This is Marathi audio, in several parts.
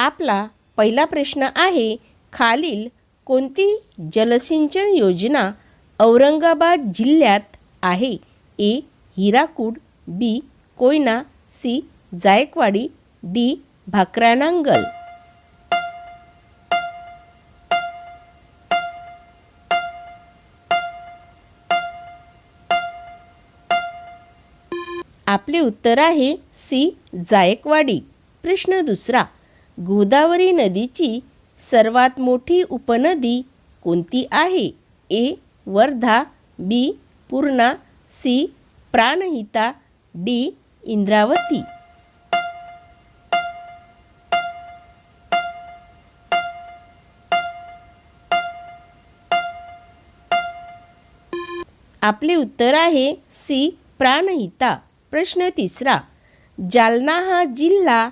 आपला पहिला प्रश्न आहे खालील कोणती जलसिंचन योजना औरंगाबाद जिल्ह्यात आहे? A Hirakud B Koyna C Jayakwadi D Bhakra Nangal. आपले उत्तर आहे सी जायकवाडी. प्रश्न दुसरा गोदावरी नदीची सर्वात मोठी उपनदी कोणती आहे? A. Wardha B. Purna C. Pranhita D. Indravati. आपले उत्तर आहे सी. प्राणहिता. प्रश्न तिसरा. जालना हा जिल्हा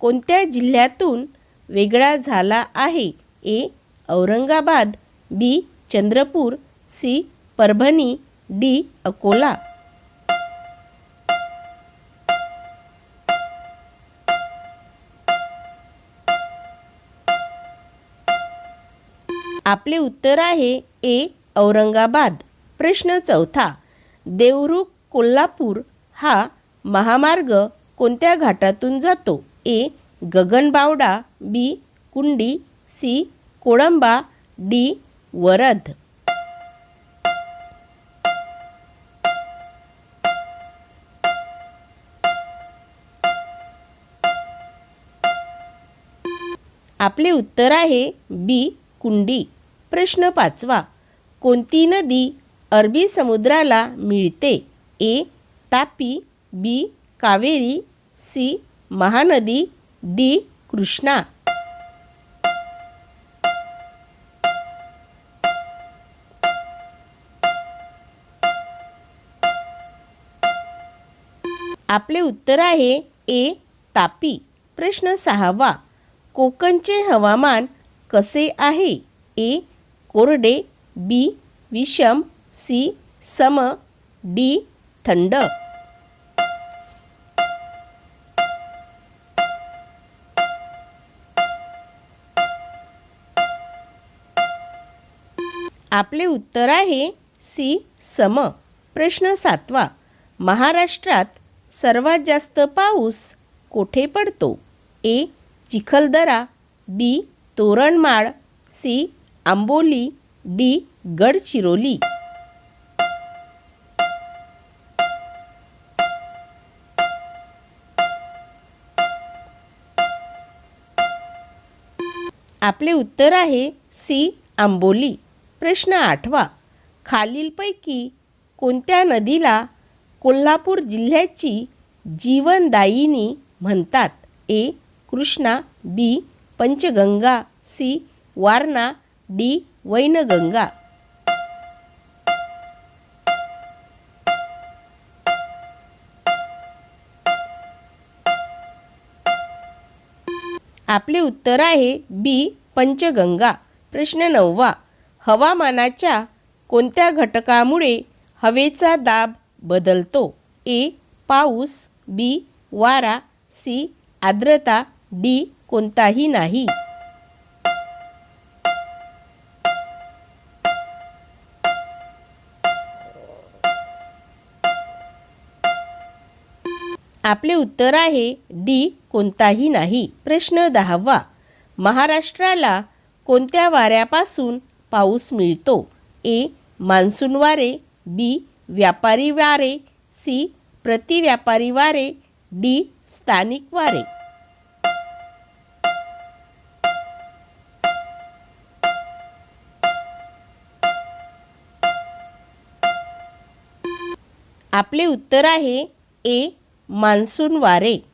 कोणत्या जिल्ह्यातून वेगळा झाला आहे? A. Aurangabad B. Chandrapur C. Parbhani D. Akola. आपले उत्तर आहे ए. औरंगाबाद. प्रश्न चौथा. देवरुख कोल्हापूर हा महामार्ग कोणत्या घाटातून जातो? ए गगनबावडा बी कुंडी सी कोळंबा डी वरद. आपले उत्तर आहे बी कुंडी. प्रश्न पाचवा. कोणती नदी अरबी समुद्राला मिळते? A Tapi B Kaveri C Mahanadi D Krishna. आपले उत्तर आहे ए तापी. प्रश्न सहावा. कोकणचे हवामान कसे आहे? ए कोरडे बी विषम सी सम डी थंड. आपले उत्तर आहे सी सम. प्रश्न सातवा. महाराष्ट्रात सर्वात जास्त पाऊस कोठे पडतो? A Chikhaldara B Toranmal C Amboli D Gadchiroli. आपले उत्तर आहे सी आंबोली. प्रश्न आठवा. खालीलपैकी कोणत्या नदीला कोल्हापूर जिल्ह्याची जीवनदायिनी म्हणतात? A. Krishna B. Panchganga C. Warna D. Wainganga. आपले उत्तर आहे बी. पंचगंगा. प्रश्न नववा. हवामानाच्या कोणत्या घटकामुळे हवेचा दाब बदलतो? ए. पाऊस बी. वारा सी. आर्द्रता डी. कोणताही नाही. आपले उत्तर आहे डी. कोणताही नाही. प्रश्न दहावा. महाराष्ट्राला कोणत्या वाऱ्यापासून पाऊस मिळतो. ए. मान्सून वारे बी. व्यापारी वारे सी. प्रतिव्यापारी वारे डी. स्थानिक वारे आपले उत्तर आहे ए. मान्सून वारे